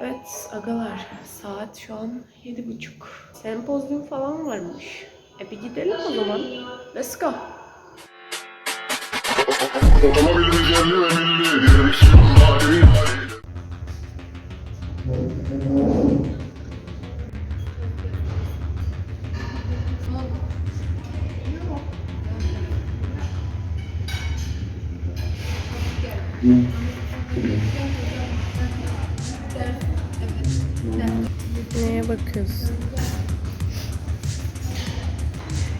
Evet agalar saat şu an yedi buçuk. Sempozyum falan varmış. E bir gidelim o zaman. Let's go. Otomobilimiz yerli ve milli bakıyorsun?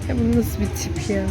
Ya bu nasıl bir tip ya?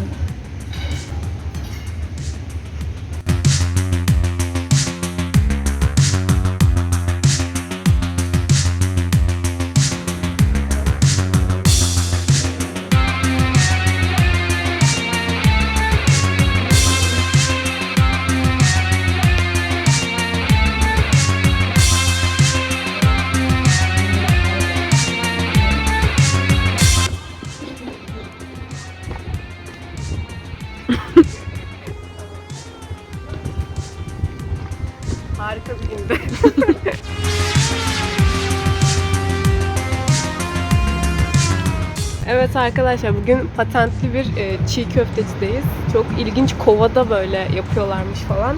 Arkadaşlar bugün patentli bir e, çiğ köftecideyiz. Çok ilginç kovada böyle yapıyorlarmış falan.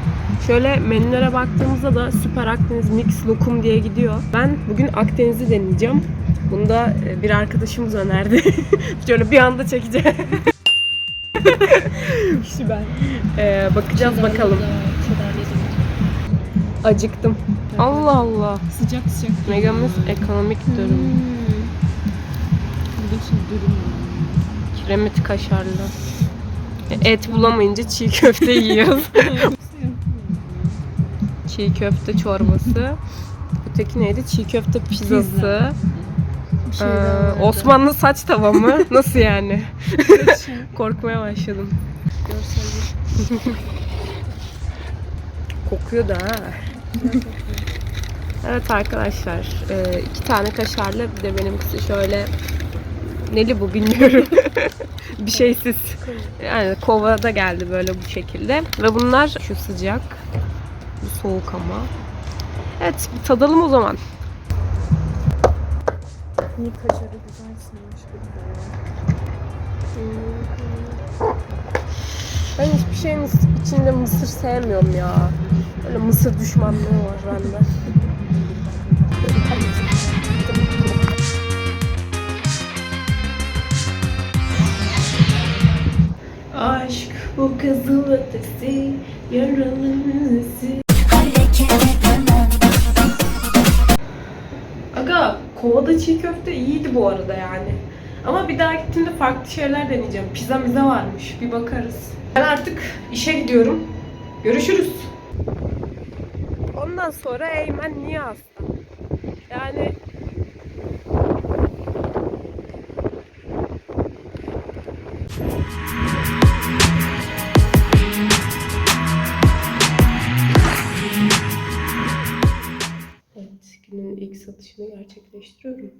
Şöyle menülere baktığımızda da Süper Akdeniz Mix Lokum diye gidiyor. Ben bugün Akdeniz'i deneyeceğim. Bunu da e, bir arkadaşımız önerdi. Şöyle bir anda çekeceğim. Kişi ben. E, bakacağız bakalım. Acıktım. Allah Allah. Sıcak sıcak. Megamız ekonomik durum. Bu şimdi dürüm. Kiremit kaşarlı. Et bulamayınca çiğ köfte yiyoruz. çiğ köfte çorbası. Öteki neydi? Çiğ köfte pizzası. Şey Ee. Osmanlı saç tava mı? Nasıl yani? Korkmaya başladım. Kokuyor da ha. evet arkadaşlar. e, iki tane kaşarlı bir de benimkisi şöyle neli bu bilmiyorum. bir şeysiz. Yani kovada geldi böyle bu şekilde. Ve bunlar şu sıcak. Bu soğuk ama. Evet bir tadalım o zaman. Niye kaşarı güzel Ben hiçbir şeyin içinde mısır sevmiyorum ya. Böyle mısır düşmanlığı var bende. Aşk bu kızıl ötesi, yaralımızı. Aga, kovada çiğ köfte iyiydi bu arada yani. Ama bir daha gittiğimde farklı şeyler deneyeceğim. Pizza mize varmış, bir bakarız. Ben artık işe gidiyorum. Görüşürüz. Ondan sonra Eymen niye hasta? Yani satışını gerçekleştiriyorum.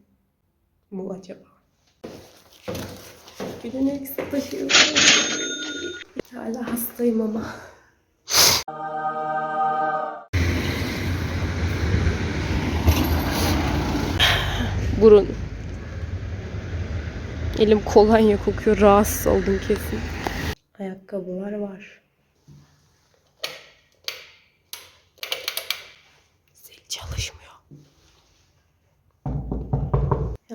Bu acaba? Günün ilk satışı. Hala hastayım ama. Burun. Elim kolonya kokuyor. Rahatsız oldum kesin. Ayakkabılar var. Zil çalışmıyor.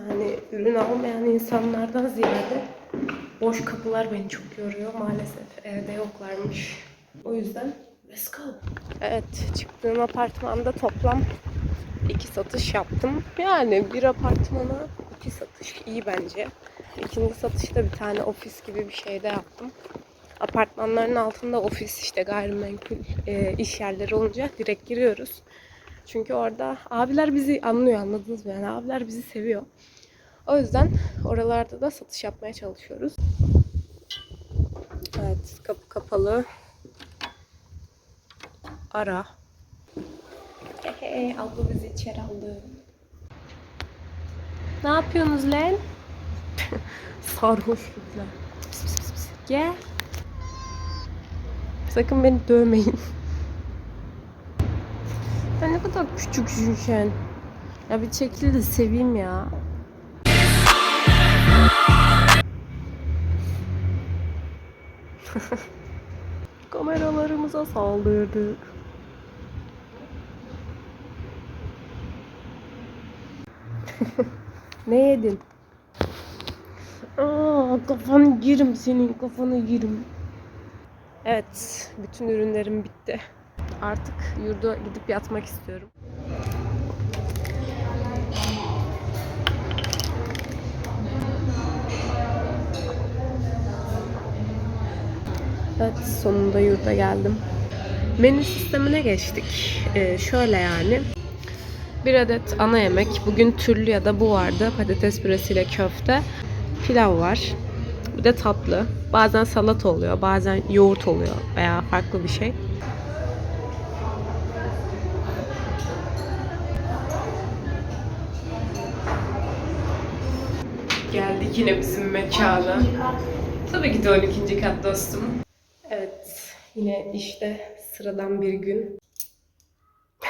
Yani ürün almayan insanlardan ziyade boş kapılar beni çok yoruyor. Maalesef evde yoklarmış. O yüzden let's go. Evet çıktığım apartmanda toplam iki satış yaptım. Yani bir apartmana iki satış iyi bence. İkinci satışta bir tane ofis gibi bir şeyde yaptım. Apartmanların altında ofis işte gayrimenkul e, iş yerleri olunca direkt giriyoruz. Çünkü orada abiler bizi anlıyor anladınız mı? Yani abiler bizi seviyor. O yüzden oralarda da satış yapmaya çalışıyoruz. Evet kapı kapalı. Ara. Hehe abla bizi içeri aldı. Ne yapıyorsunuz lan? Sarhoş kızlar. Pis, pis, pis, pis. Gel. Sakın beni dövmeyin. Ben ne kadar küçüksün sen. Ya bir çekil de seveyim ya. Kameralarımıza saldırdı. ne yedin? Aa, kafanı yerim senin kafanı yerim. Evet, bütün ürünlerim bitti. Artık yurda gidip yatmak istiyorum. Evet, sonunda yurda geldim. Menü sistemine geçtik. Ee, şöyle yani. Bir adet ana yemek. Bugün türlü ya da bu vardı. Patates püresiyle köfte. Pilav var. Bir de tatlı. Bazen salata oluyor, bazen yoğurt oluyor veya farklı bir şey. Geldik yine bizim mekana. Tabii ki de 12. kat dostum. Yine işte sıradan bir gün.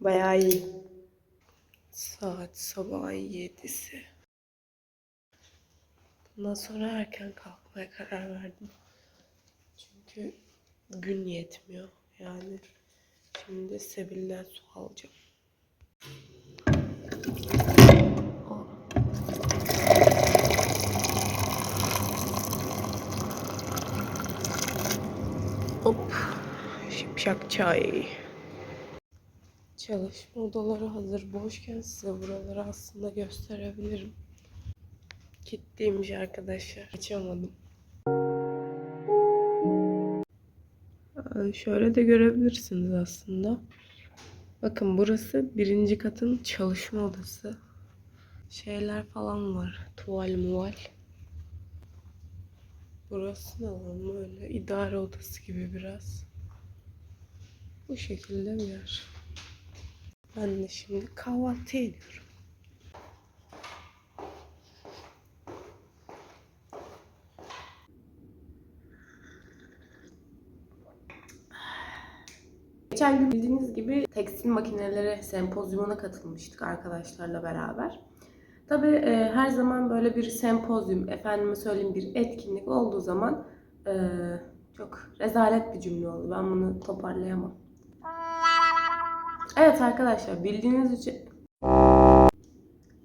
Bayağı iyi. Saat sabah yedisi. Bundan sonra erken kalkmaya karar verdim. Çünkü gün yetmiyor. Yani şimdi Sebil'den su alacağım. Şipşak çay. Çalışma odaları hazır boşken size buraları aslında gösterebilirim. Kilitliymiş arkadaşlar. Açamadım. Aa, Şöyle de görebilirsiniz aslında. Bakın burası birinci katın çalışma odası. Şeyler falan var. Tuval muval. Burası ne lan böyle idare odası gibi biraz. Bu şekilde bir yer. Ben de şimdi kahvaltı ediyorum. Geçen gün bildiğiniz gibi tekstil makineleri sempozyumuna katılmıştık arkadaşlarla beraber. Tabii e, her zaman böyle bir sempozyum, efendime söyleyeyim bir etkinlik olduğu zaman e, çok rezalet bir cümle oldu. Ben bunu toparlayamam. Evet arkadaşlar bildiğiniz için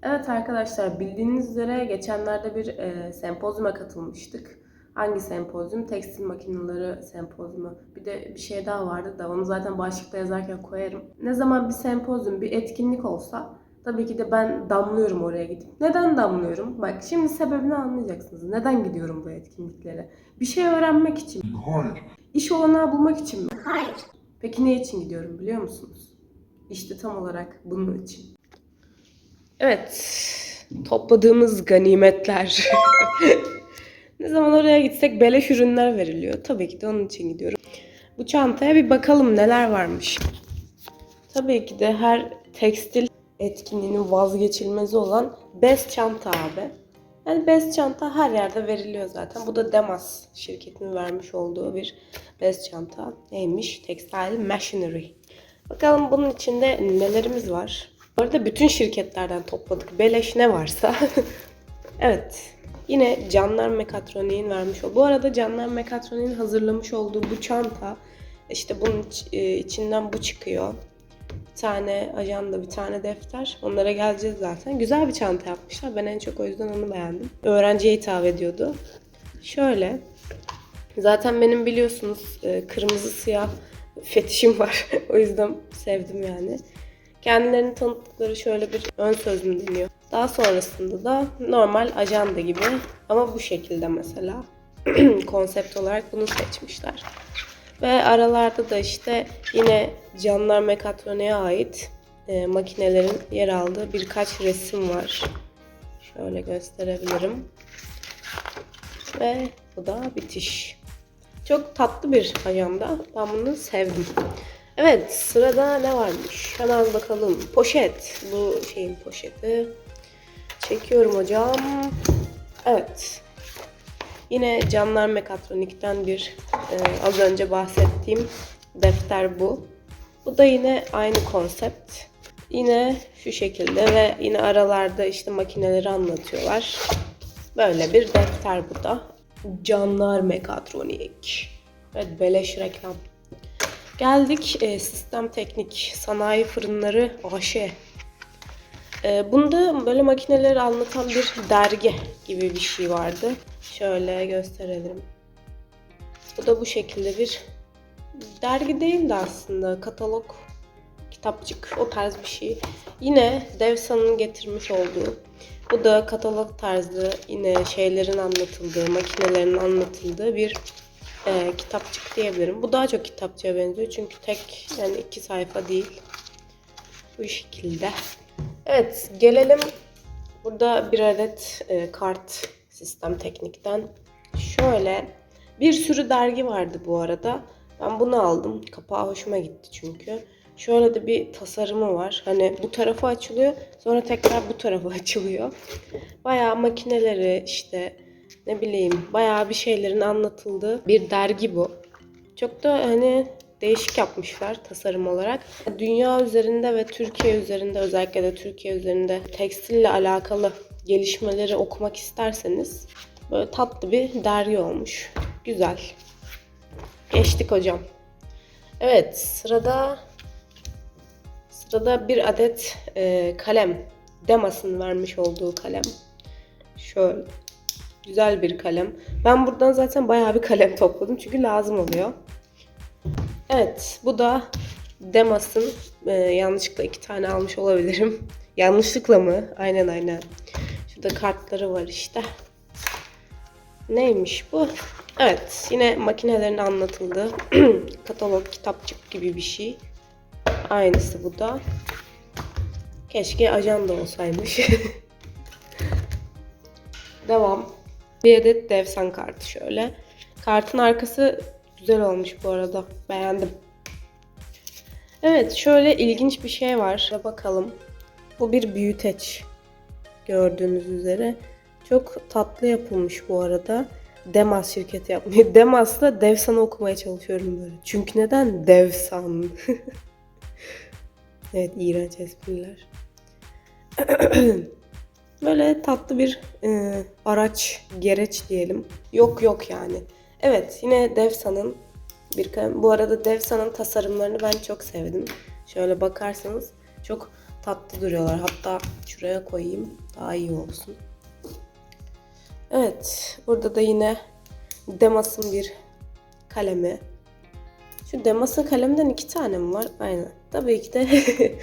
Evet arkadaşlar bildiğiniz üzere geçenlerde bir e, sempozyuma katılmıştık. Hangi sempozyum? Tekstil makineleri sempozyumu. Bir de bir şey daha vardı da onu zaten başlıkta yazarken koyarım. Ne zaman bir sempozyum, bir etkinlik olsa tabii ki de ben damlıyorum oraya gidip. Neden damlıyorum? Bak şimdi sebebini anlayacaksınız. Neden gidiyorum bu etkinliklere? Bir şey öğrenmek için mi? Hayır. İş olanağı bulmak için mi? Hayır. Peki ne için gidiyorum biliyor musunuz? İşte tam olarak bunun için. Evet. Topladığımız ganimetler. ne zaman oraya gitsek beleş ürünler veriliyor. Tabii ki de onun için gidiyorum. Bu çantaya bir bakalım neler varmış. Tabii ki de her tekstil etkinliğinin vazgeçilmezi olan bez çanta abi. Yani bez çanta her yerde veriliyor zaten. Bu da Demas şirketinin vermiş olduğu bir bez çanta. Neymiş? Textile Machinery. Bakalım bunun içinde nelerimiz var. Bu arada bütün şirketlerden topladık. Beleş ne varsa. evet. Yine Canlar Mekatronik'in vermiş olduğu. Bu arada Canlar Mekatronik'in hazırlamış olduğu bu çanta işte bunun e, içinden bu çıkıyor. Bir tane ajanda, bir tane defter. Onlara geleceğiz zaten. Güzel bir çanta yapmışlar. Ben en çok o yüzden onu beğendim. Öğrenciye hitap ediyordu. Şöyle. Zaten benim biliyorsunuz e, kırmızı siyah fetişim var. o yüzden sevdim yani. Kendilerini tanıttıkları şöyle bir ön sözüm deniyor. Daha sonrasında da normal ajanda gibi ama bu şekilde mesela konsept olarak bunu seçmişler. Ve aralarda da işte yine Canlar Mekatronik'e ait e, makinelerin yer aldığı birkaç resim var. Şöyle gösterebilirim. Ve bu da bitiş. Çok tatlı bir ajanda. Ben bunu sevdim. Evet sırada ne varmış? Hemen bakalım. Poşet. Bu şeyin poşeti. Çekiyorum hocam. Evet. Yine Canlar Mekatronik'ten bir e, az önce bahsettiğim defter bu. Bu da yine aynı konsept. Yine şu şekilde ve yine aralarda işte makineleri anlatıyorlar. Böyle bir defter bu da. Canlar Mekatronik. Evet beleş reklam. Geldik e, Sistem Teknik Sanayi Fırınları AŞ. E, bunda böyle makineleri anlatan bir dergi gibi bir şey vardı. Şöyle gösterelim. Bu da bu şekilde bir dergi değil de aslında katalog, kitapçık o tarz bir şey. Yine Devsan'ın getirmiş olduğu bu da katalog tarzı yine şeylerin anlatıldığı, makinelerin anlatıldığı bir e, kitapçık diyebilirim. Bu daha çok kitapçıya benziyor çünkü tek yani iki sayfa değil. Bu şekilde. Evet gelelim burada bir adet e, kart sistem teknikten. Şöyle bir sürü dergi vardı bu arada. Ben bunu aldım. Kapağı hoşuma gitti çünkü. Şöyle de bir tasarımı var. Hani bu tarafa açılıyor, sonra tekrar bu tarafa açılıyor. Bayağı makineleri işte ne bileyim bayağı bir şeylerin anlatıldığı bir dergi bu. Çok da hani değişik yapmışlar tasarım olarak. Dünya üzerinde ve Türkiye üzerinde özellikle de Türkiye üzerinde tekstille alakalı gelişmeleri okumak isterseniz böyle tatlı bir dergi olmuş. Güzel. Geçtik hocam. Evet sırada sırada bir adet e, kalem. Demas'ın vermiş olduğu kalem. Şöyle güzel bir kalem. Ben buradan zaten bayağı bir kalem topladım çünkü lazım oluyor. Evet bu da Demas'ın e, yanlışlıkla iki tane almış olabilirim. yanlışlıkla mı? Aynen aynen. Şurada kartları var işte. Neymiş bu? Evet, yine makinelerin anlatıldığı katalog, kitapçık gibi bir şey. Aynısı bu da. Keşke ajanda olsaymış. Devam. Bir adet devsan kartı şöyle. Kartın arkası güzel olmuş bu arada. Beğendim. Evet, şöyle ilginç bir şey var. Bakalım. Bu bir büyüteç. Gördüğünüz üzere. Çok tatlı yapılmış bu arada. Demas şirketi yapmıyor. Demas'la Devsan'ı okumaya çalışıyorum böyle. Çünkü neden Devsan? evet iğrenç espriler. böyle tatlı bir e, araç, gereç diyelim. Yok yok yani. Evet yine Devsan'ın bir. Bu arada Devsan'ın tasarımlarını ben çok sevdim. Şöyle bakarsanız çok tatlı duruyorlar. Hatta şuraya koyayım daha iyi olsun. Evet, burada da yine Demas'ın bir kalemi. Şu Demas'ın kalemden iki tane mi var? Aynen. Tabii ki de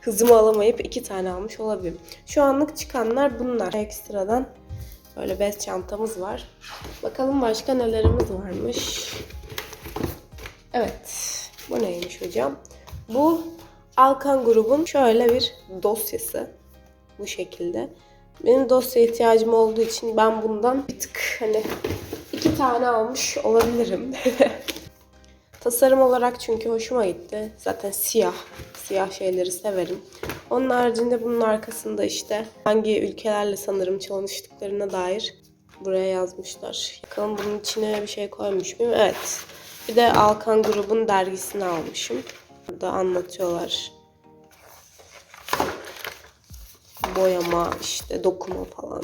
hızımı alamayıp iki tane almış olabilirim. Şu anlık çıkanlar bunlar. Ekstradan böyle bez çantamız var. Bakalım başka nelerimiz varmış. Evet, bu neymiş hocam? Bu Alkan grubun şöyle bir dosyası. Bu şekilde. Benim dosya ihtiyacım olduğu için ben bundan bir tık hani iki tane almış olabilirim. Tasarım olarak çünkü hoşuma gitti. Zaten siyah. Siyah şeyleri severim. Onun haricinde bunun arkasında işte hangi ülkelerle sanırım çalıştıklarına dair buraya yazmışlar. Bakalım bunun içine bir şey koymuş muyum? Evet. Bir de Alkan grubun dergisini almışım. Burada anlatıyorlar boyama, işte dokuma falan.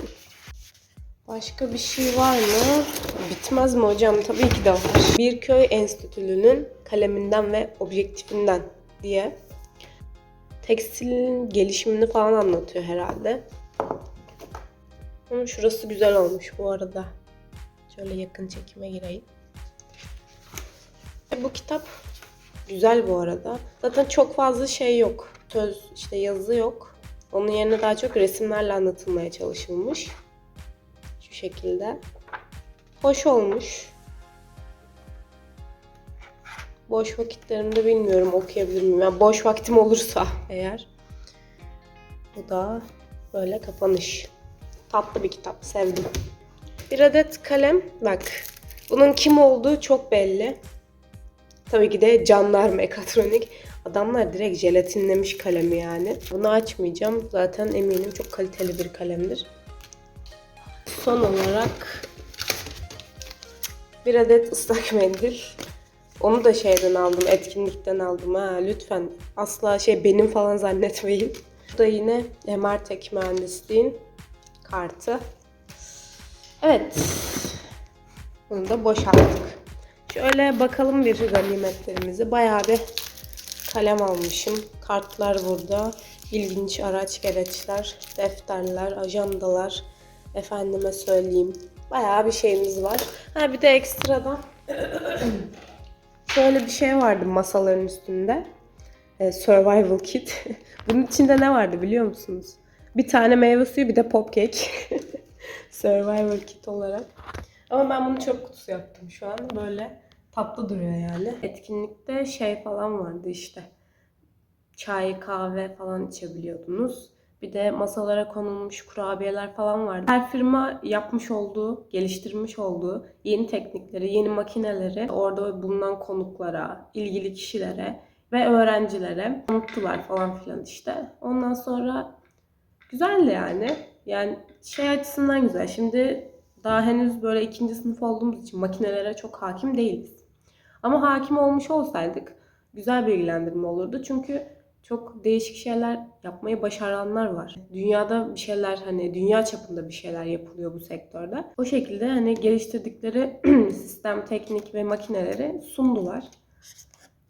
Başka bir şey var mı? Bitmez mi hocam? Tabii ki de var. Bir köy enstitülünün kaleminden ve objektifinden diye tekstilin gelişimini falan anlatıyor herhalde. Ama şurası güzel olmuş bu arada. Şöyle yakın çekime gireyim. E, bu kitap güzel bu arada. Zaten çok fazla şey yok. Söz işte yazı yok. Onun yerine daha çok resimlerle anlatılmaya çalışılmış. Şekilde. Hoş olmuş. Boş vakitlerimde bilmiyorum okuyabilir miyim. Yani boş vaktim olursa eğer. Bu da böyle kapanış. Tatlı bir kitap. Sevdim. Bir adet kalem. Bak. Bunun kim olduğu çok belli. Tabii ki de Canlar Mekatronik. Adamlar direkt jelatinlemiş kalemi yani. Bunu açmayacağım. Zaten eminim çok kaliteli bir kalemdir. Son olarak bir adet ıslak mendil. Onu da şeyden aldım, etkinlikten aldım ha. Lütfen asla şey benim falan zannetmeyin. Bu da yine Emertek mühendisliğin kartı. Evet. Bunu da boşalttık. Şöyle bakalım bir ganimetlerimizi. Bayağı bir kalem almışım. Kartlar burada. İlginç araç gereçler, defterler, ajandalar. Efendime söyleyeyim. Bayağı bir şeyimiz var. Ha bir de ekstradan şöyle bir şey vardı masaların üstünde. E, survival kit. Bunun içinde ne vardı biliyor musunuz? Bir tane meyve suyu bir de popcake. survival kit olarak. Ama ben bunu çöp kutusu yaptım şu an. Böyle tatlı duruyor yani. Etkinlikte şey falan vardı işte. Çay, kahve falan içebiliyordunuz. Bir de masalara konulmuş kurabiyeler falan vardı. Her firma yapmış olduğu, geliştirmiş olduğu yeni teknikleri, yeni makineleri orada bulunan konuklara, ilgili kişilere ve öğrencilere unuttular falan filan işte. Ondan sonra güzeldi yani. Yani şey açısından güzel. Şimdi daha henüz böyle ikinci sınıf olduğumuz için makinelere çok hakim değiliz. Ama hakim olmuş olsaydık güzel bilgilendirme olurdu. Çünkü çok değişik şeyler yapmayı başaranlar var. Dünyada bir şeyler hani dünya çapında bir şeyler yapılıyor bu sektörde. O şekilde hani geliştirdikleri sistem, teknik ve makineleri sundular.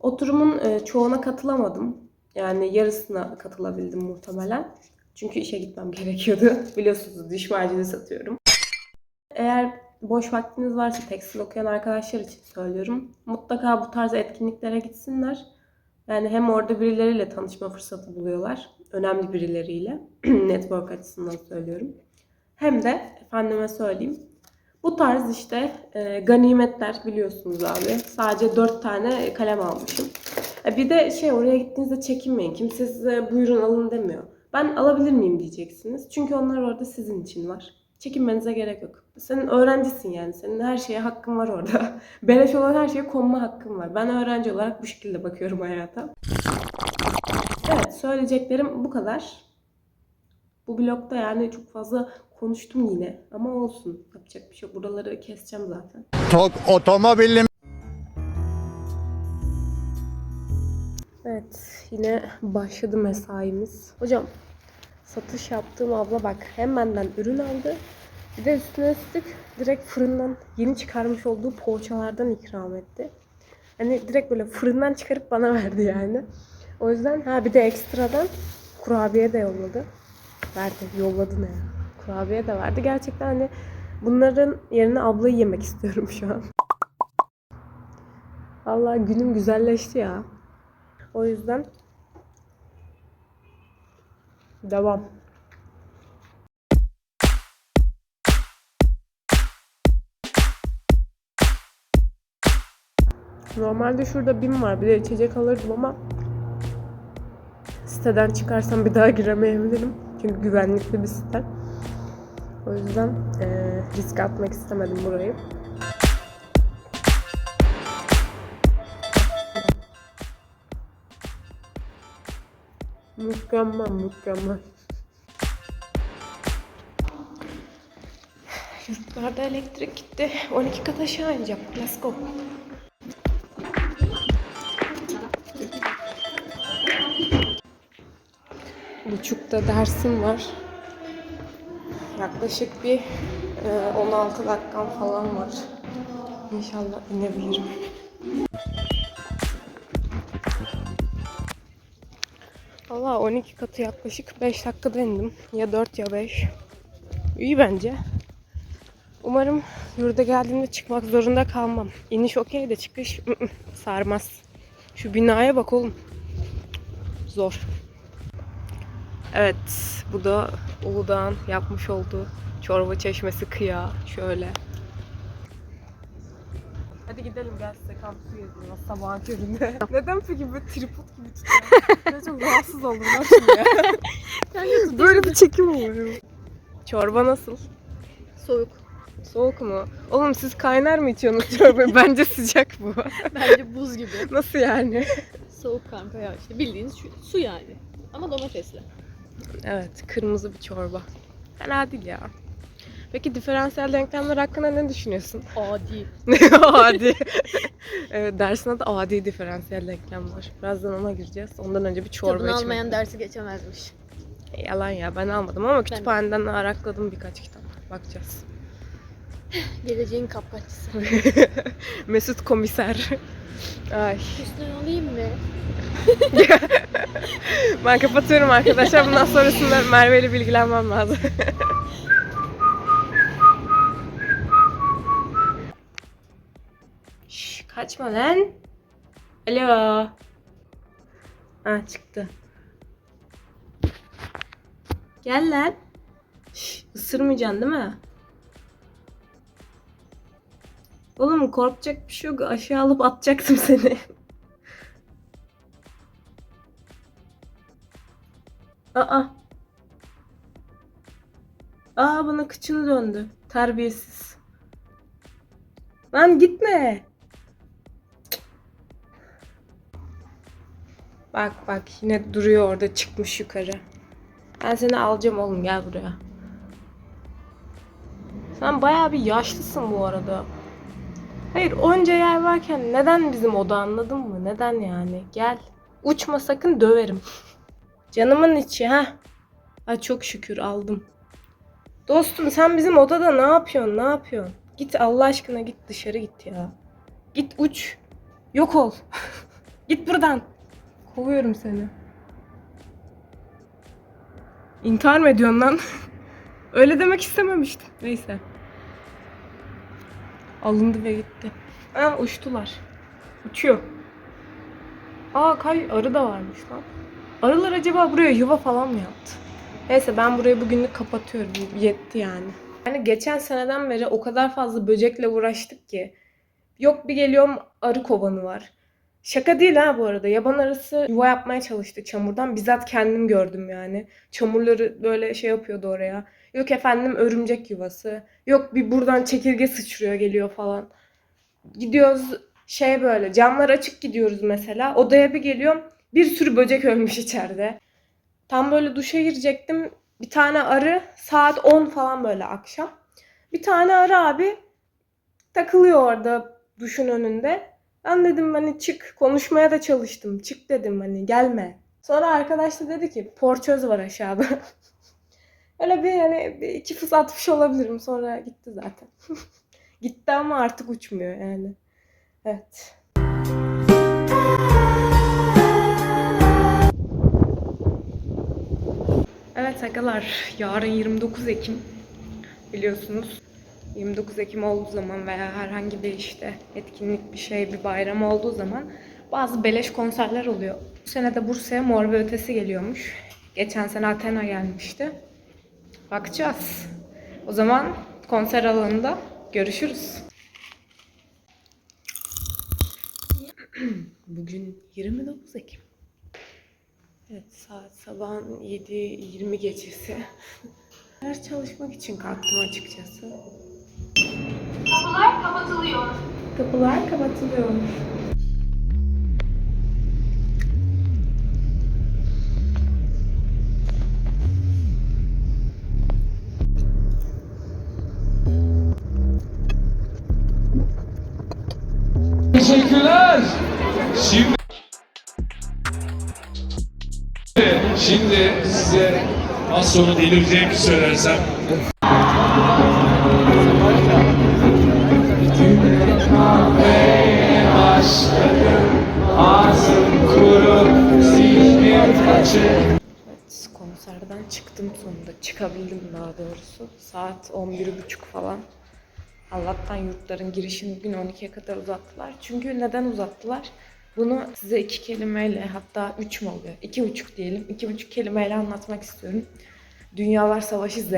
Oturumun e, çoğuna katılamadım. Yani yarısına katılabildim muhtemelen. Çünkü işe gitmem gerekiyordu. Biliyorsunuz diş macunu satıyorum. Eğer boş vaktiniz varsa tekstil okuyan arkadaşlar için söylüyorum. Mutlaka bu tarz etkinliklere gitsinler. Yani hem orada birileriyle tanışma fırsatı buluyorlar. Önemli birileriyle. Network açısından söylüyorum. Hem de efendime söyleyeyim. Bu tarz işte e, ganimetler biliyorsunuz abi. Sadece 4 tane kalem almışım. E, bir de şey oraya gittiğinizde çekinmeyin. Kimse size buyurun alın demiyor. Ben alabilir miyim diyeceksiniz. Çünkü onlar orada sizin için var. Çekinmenize gerek yok. Senin öğrencisin yani. Senin her şeye hakkın var orada. Beleş olan her şeye konma hakkın var. Ben öğrenci olarak bu şekilde bakıyorum hayata. Evet söyleyeceklerim bu kadar. Bu blokta yani çok fazla konuştum yine. Ama olsun. Yapacak bir şey yok. Buraları keseceğim zaten. Tok otomobilim Evet, yine başladı mesaimiz. Hocam, satış yaptığım abla bak hem benden ürün aldı. Bir de üstüne üstlük direkt fırından yeni çıkarmış olduğu poğaçalardan ikram etti. Hani direkt böyle fırından çıkarıp bana verdi yani. O yüzden ha bir de ekstradan kurabiye de yolladı. Verdi, yolladı ne ya. Kurabiye de verdi. Gerçekten hani bunların yerine ablayı yemek istiyorum şu an. Allah günüm güzelleşti ya. O yüzden devam. Normalde şurada BİM var. Bir de içecek alırdım ama siteden çıkarsam bir daha giremeyebilirim. Çünkü güvenlikli bir site. O yüzden eee risk atmak istemedim burayı. Mükemmel, mükemmel. Yurtlarda elektrik gitti. 12 kat aşağı ineceğim. Let's go. Buçukta dersim var. Yaklaşık bir e, 16 dakikam falan var. İnşallah inebilirim. Valla 12 katı yaklaşık 5 dakikada indim. Ya 4 ya 5. İyi bence. Umarım yurda geldiğimde çıkmak zorunda kalmam. İniş okey de çıkış ı ı, sarmaz. Şu binaya bak oğlum. Zor. Evet, bu da Uludağ'ın yapmış olduğu çorba çeşmesi kıya. Şöyle. Hadi gidelim gel size kampüsü gezelim sabahın köründe. Neden peki böyle tripod gibi tutuyor? Ben çok rahatsız oldum nasıl ya? böyle bir çekim oluyor. Çorba nasıl? Soğuk. Soğuk mu? Oğlum siz kaynar mı içiyorsunuz çorbayı? Bence sıcak bu. Bence buz gibi. Nasıl yani? Soğuk kanka ya işte bildiğiniz şu, su yani. Ama domatesli. Evet, kırmızı bir çorba. Fena değil ya. Peki diferansiyel denklemler hakkında ne düşünüyorsun? Adi. adi. evet, dersin adı adi diferansiyel denklemler. Birazdan ona gireceğiz. Ondan önce bir çorba içmek. almayan dersi geçemezmiş. Yalan ya ben almadım ama kütüphaneden arakladım birkaç kitap. Bakacağız. Geleceğin kapkaççısı. Mesut komiser. Ay. Üstüne alayım mı? Ben kapatıyorum arkadaşlar. Bundan sonrasında Merve ile bilgilenmem lazım. Kaçma lan. Alo. Ha çıktı. Gel lan. Şş, ısırmayacaksın değil mi? Oğlum korkacak bir şey yok. Aşağı alıp atacaktım seni. Aa. Aa bana kıçını döndü. Terbiyesiz. Lan gitme. Bak bak yine duruyor orada çıkmış yukarı. Ben seni alacağım oğlum gel buraya. Sen bayağı bir yaşlısın bu arada. Hayır onca yer varken neden bizim oda anladın mı? Neden yani? Gel. Uçma sakın döverim. Canımın içi ha. Ay çok şükür aldım. Dostum sen bizim odada ne yapıyorsun? Ne yapıyorsun? Git Allah aşkına git dışarı git ya. Git uç. Yok ol. git buradan. Kovuyorum seni. İntihar mı ediyorsun lan? Öyle demek istememiştim. Neyse. Alındı ve gitti. Ha uçtular. Uçuyor. Aa kay arı da varmış lan. Arılar acaba buraya yuva falan mı yaptı? Neyse ben burayı bugünlük kapatıyorum. Yetti yani. Yani geçen seneden beri o kadar fazla böcekle uğraştık ki. Yok bir geliyorum arı kovanı var. Şaka değil ha bu arada. Yaban arısı yuva yapmaya çalıştı çamurdan. Bizzat kendim gördüm yani. Çamurları böyle şey yapıyordu oraya. Yok efendim örümcek yuvası. Yok bir buradan çekirge sıçrıyor geliyor falan. Gidiyoruz şey böyle camlar açık gidiyoruz mesela. Odaya bir geliyorum bir sürü böcek ölmüş içeride. Tam böyle duşa girecektim. Bir tane arı saat 10 falan böyle akşam. Bir tane arı abi takılıyor orada duşun önünde. Ben dedim hani çık konuşmaya da çalıştım. Çık dedim hani gelme. Sonra arkadaş da dedi ki porçöz var aşağıda. Öyle bir hani bir iki fıs atmış olabilirim. Sonra gitti zaten. gitti ama artık uçmuyor yani. Evet. Evet agalar, yarın 29 Ekim biliyorsunuz. 29 Ekim olduğu zaman veya herhangi bir işte etkinlik bir şey, bir bayram olduğu zaman bazı beleş konserler oluyor. Bu sene de Bursa'ya Mor ve Ötesi geliyormuş. Geçen sene Athena gelmişti. Bakacağız. O zaman konser alanında görüşürüz. Bugün 29 Ekim. Evet saat sabahın 7.20 gecesi. Ders çalışmak için kalktım açıkçası. Kapılar kapatılıyor. Kapılar kapatılıyor. Teşekkürler. Şimdi Şimdi size az sonra delireceğimi söylersem çıktım sonunda. Çıkabildim daha doğrusu. Saat 11.30 falan. Allah'tan yurtların girişini bugün 12'ye kadar uzattılar. Çünkü neden uzattılar? Bunu size iki kelimeyle hatta üç mü oluyor? İki buçuk diyelim. İki buçuk kelimeyle anlatmak istiyorum. Dünyalar Savaşı Z.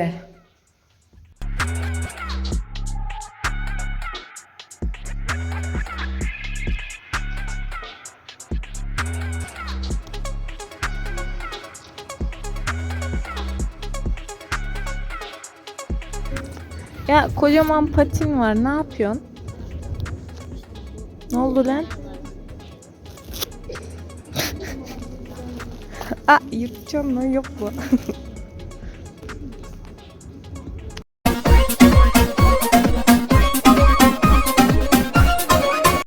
Ya kocaman patin var. Ne yapıyorsun? Ne oldu lan? Aa yırtacağım lan yok bu.